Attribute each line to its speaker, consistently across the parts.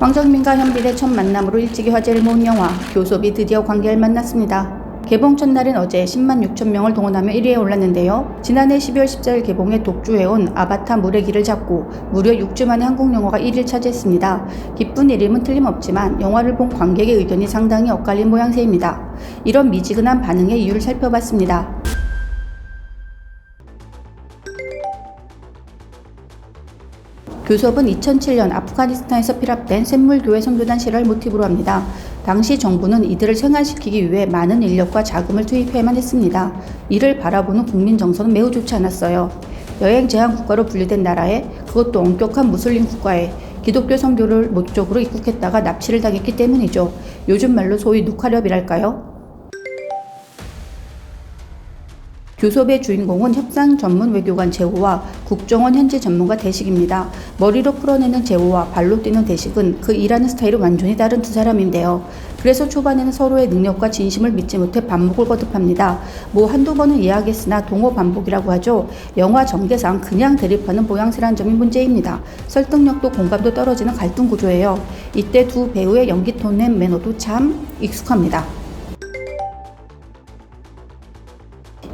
Speaker 1: 황정민과 현빈의 첫 만남으로 일찍이 화제를 모은 영화 교섭이 드디어 관객을 만났습니다. 개봉 첫날인 어제 10만 6천 명을 동원하며 1위에 올랐는데요. 지난해 12월 14일 개봉에 독주해온 아바타 물의 길을 잡고 무려 6주 만에 한국 영화가 1위를 차지했습니다. 기쁜 일임은 틀림없지만 영화를 본 관객의 의견이 상당히 엇갈린 모양새입니다. 이런 미지근한 반응의 이유를 살펴봤습니다. 교섭은 2007년 아프가니스탄에서 피랍된 샘물교회 선교단 실화를 모티브로 합니다. 당시 정부는 이들을 생활시키기 위해 많은 인력과 자금을 투입해야만 했습니다. 이를 바라보는 국민 정서는 매우 좋지 않았어요. 여행 제한 국가로 분류된 나라에 그것도 엄격한 무슬림 국가에 기독교 선교를 목적으로 입국했다가 납치를 당했기 때문이죠. 요즘 말로 소위 누카렵이랄까요? 교섭의 주인공은 협상 전문 외교관 재호와 국정원 현지 전문가 대식입니다. 머리로 풀어내는 재호와 발로 뛰는 대식은 그 일하는 스타일이 완전히 다른 두 사람인데요. 그래서 초반에는 서로의 능력과 진심을 믿지 못해 반목을 거듭합니다. 뭐 한두 번은 이해하겠으나 동호 반복이라고 하죠. 영화 전개상 그냥 대립하는 모양새란 점이 문제입니다. 설득력도 공감도 떨어지는 갈등 구조예요. 이때 두 배우의 연기 톤의 매너도 참 익숙합니다.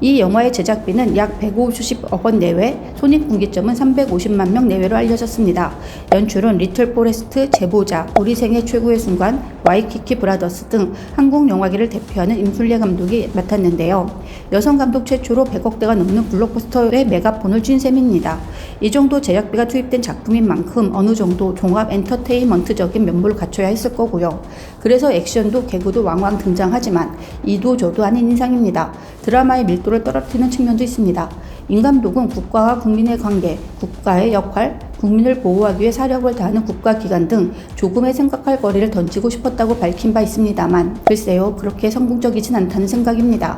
Speaker 1: 이 영화의 제작비는 약 150억 원 내외, 손익분기점은 350만 명 내외로 알려졌습니다. 연출은 리틀 포레스트, 제보자, 우리 생애 최고의 순간, 와이키키 브라더스 등 한국 영화계를 대표하는 임순례 감독이 맡았는데요. 여성 감독 최초로 100억대가 넘는 블록버스터의 메가폰을 쥔 셈입니다. 이 정도 제작비가 투입된 작품인 만큼 어느 정도 종합 엔터테인먼트적인 면모를 갖춰야 했을 거고요. 그래서 액션도 개그도 왕왕 등장하지만 이도 저도 아닌 인상입니다. 드라마의 밀 도를 떨어뜨리는 측면도 있습니다. 임 감독은 국가와 국민의 관계, 국가의 역할, 국민을 보호하기 위해 사력을 다하는 국가기관 등 조금의 생각할 거리를 던지고 싶었다고 밝힌 바 있습니다만 글쎄요 그렇게 성공적이진 않다는 생각입니다.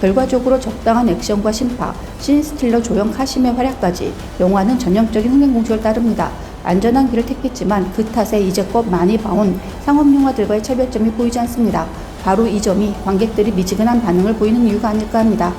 Speaker 1: 결과적으로 적당한 액션과 심파, 신스틸러 조형 카심의 활약까지 영화는 전형적인 흥행 공식을 따릅니다. 안전한 길을 택했지만 그 탓에 이제껏 많이 봐온 상업 영화들과의 차별점이 보이지 않습니다. 바로 이 점이 관객들이 미지근한 반응을 보이는 이유가 아닐까 합니다.